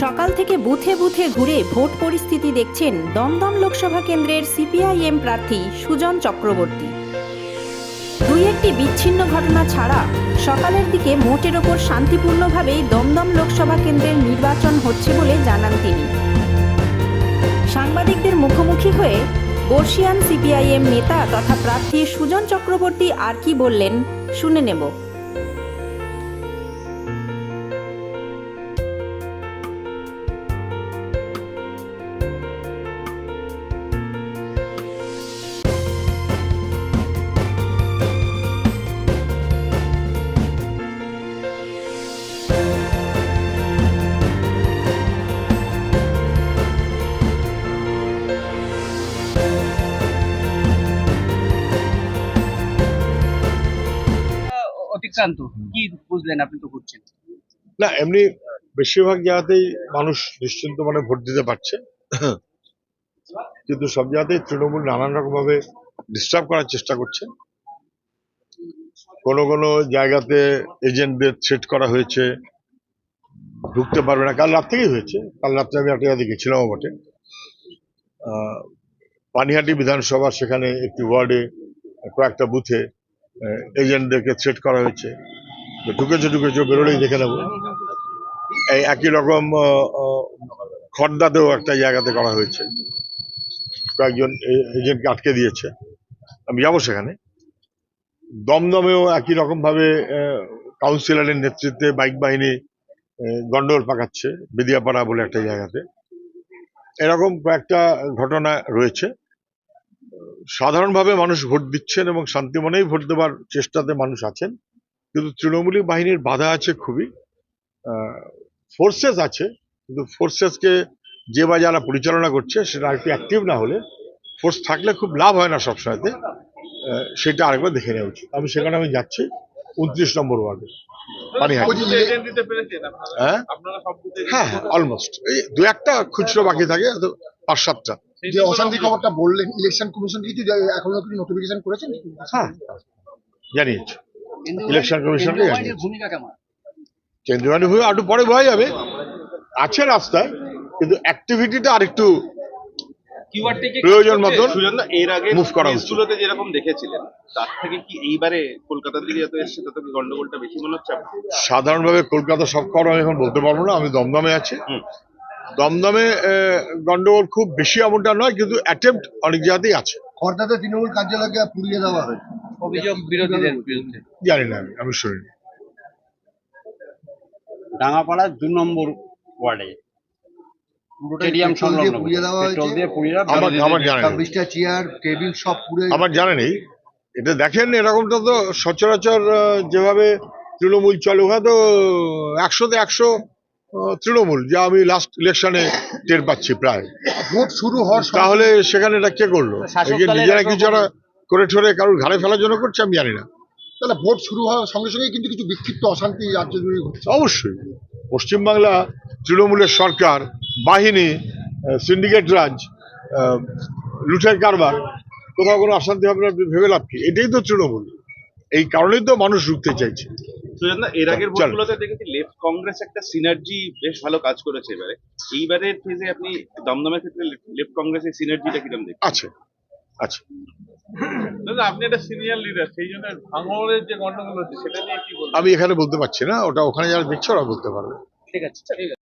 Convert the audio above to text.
সকাল থেকে বুথে বুথে ঘুরে ভোট পরিস্থিতি দেখছেন দমদম লোকসভা কেন্দ্রের সিপিআইএম প্রার্থী সুজন চক্রবর্তী। দুই একটি বিচ্ছিন্ন ঘটনা ছাড়া সকালের দিকে মোটের ওপর শান্তিপূর্ণভাবেই দমদম লোকসভা কেন্দ্রের নির্বাচন হচ্ছে বলে জানান তিনি। সাংবাদিকদের মুখোমুখি হয়ে বর্ষিয়ান সিপিআইএম নেতা তথা প্রার্থী সুজন চক্রবর্তী আর কি বললেন শুনে নেব। অতিক্রান্ত কি বুঝলেন আপনি তো করছেন? না এমনি বেশিরভাগ জায়গাতেই মানুষ নিশ্চিন্ত মানে ভোট দিতে পারছে। কিন্তু সব জায়গাতেই তৃণমূল নানান রকম ভাবে ডিস্টার্ব করার চেষ্টা করছে। কোন কোন জায়গাতে এজেন্টদের থ্রেট করা হয়েছে ঢুকতে পারবে না। কাল রাত থেকেই হয়েছে। কাল রাত্রে আমি একটা জায়গাতে গেছিলামও বটে। পানিহাটি বিধানসভা সেখানে একটি ওয়ার্ডে কয়েকটা বুথে এজেন্টদেরকে থ্রেট করা হয়েছে। ঢুকেছে ঢুকেছে বেরোলেই দেখে নেব। এই একই রকম আহ, একটা জায়গাতে করা হয়েছে। কয়েকজন এজেন্টকে আটকে দিয়েছে। আমি যাব সেখানে। দমদমেও একই রকম ভাবে কাউন্সিলরের নেতৃত্বে বাইক বাহিনী গন্ডগোল পাকাচ্ছে বেদিয়াপাড়া বলে একটা জায়গাতে। এরকম কয়েকটা ঘটনা রয়েছে। সাধারণভাবে মানুষ ভোট দিচ্ছেন এবং শান্তি মনেই ভোট দেওয়ার চেষ্টাতে মানুষ আছেন। কিন্তু তৃণমূলী বাহিনীর বাধা আছে খুবই। ফোর্সেস আছে কিন্তু ফোর্সেসকে যে বা যারা পরিচালনা করছে সেটা একটু অ্যাক্টিভ না হলে ফোর্স থাকলে খুব লাভ হয় না সবসময়তে। সেটা আরেকবার দেখে নেওয়া উচিত। আমি সেখানে আমি যাচ্ছি উনত্রিশ নম্বর ওয়ার্ডে। হ্যাঁ। হ্যাঁ হ্যাঁ অলমোস্ট এই দু একটা খুচরো বাকি থাকে সাতটা যে অশান্তি খবরটা বললেন ইলেকশন কমিশন কিছু যে- এখনও কিছু নোটিফিকেশন করেছেন? হ্যাঁ। জানিয়েছে। ইলেকশন কমিশনকে জানিয়েছে। ভূমিকা কেমন? কেন্দ্রীয় বাহিনী হয়ে একটু পরে বোঝা যাবে। আছে রাস্তায় কিন্তু অ্যাক্টিভিটিটা আরেকটু প্রয়োজন মতন সুজন দা, এর আগে move করা উচিত। যেরকম দেখেছিলেন তার থেকে কি এইবারে কলকাতার দিকে যত এসছে তত গন্ডগোলটা বেশি মনে হচ্ছে সাধারণভাবে কলকাতা সব খবর আমি এখন বলতে পারব না আমি দমদমে আছি। হুম। দমদমে আহ, গন্ডগোল খুব বেশি এমনটা নয় কিন্তু অ্যাটেম্প্ট অনেক জায়গাতেই আছে। খর্দাতে তৃণমূল কার্যালয়কে পুড়িয়ে দেওয়া হয়েছে অভিযোগ বিরোধীদের বিরুদ্ধে জানি না আমি আমি শুনিনি। ডাঙ্গাপাড়ার দু নম্বর ওয়ার্ডে। স্টেডিয়াম পেট্রোল সংলগ্ন। পুড়িয়ে দেওয়া পেট্রোল হয়েছে। দিয়ে পুড়িয়ে দেওয়া আমার আমার জানা নেই। ছাব্বিশটা চেয়ার টেবিল সব পুড়ে আমার জানা নেই। এটা দেখেন এরকমটা তো সচরাচর আহ, যেভাবে তৃণমূল চলে ওখানে তো একশোতে একশো তৃণমূল যা আমি লাস্ট ইলেকশনে টের পাচ্ছি প্রায়। ভোট শুরু হওয়ার তাহলে সেখানে এটা কে করল? নিজেরা কিছু একটা করে ঠরে কারোর ঘাড়ে ফেলার জন্য করছে আমি জানি না। তাহলে ভোট শুরু হওয়ার সঙ্গে সঙ্গে কিন্তু কিছু বিক্ষিপ্ত অশান্তি রাজ্য জুড়ে ঘটছে। অবশ্যই। পশ্চিমবাংলা তৃণমূলের সরকার বাহিনী সিন্ডিকেট রাজ লুটের কারবার কোথাও কোনো অশান্তি হবে না ভেবে লাভ কি? এটাই তো তৃণমূল। এই কারণেই তো মানুষ রুখতে চাইছে। সুজন এর আগের ভোটগুলোতে দেখেছি লেফট কংগ্রেস একটা সিনার্জি বেশ ভালো কাজ করেছে এবারে। এইবারের ফেজে আপনি দমদমের ক্ষেত্রে লেফট কংগ্রেসের সিনার্জিটা কীরকম দেখছেন? আছে আছে। দাদা আপনি একটা সিনিয়র লিডার সেই জন্য ভাঙড়ের যে গন্ডগোল হচ্ছে সেটা নিয়ে কি বলবেন? আমি এখানে বলতে পারছি না ওটা ওখানে যারা দেখছে ওরা বলতে পারবে। ঠিক আছে ঠিক আছে।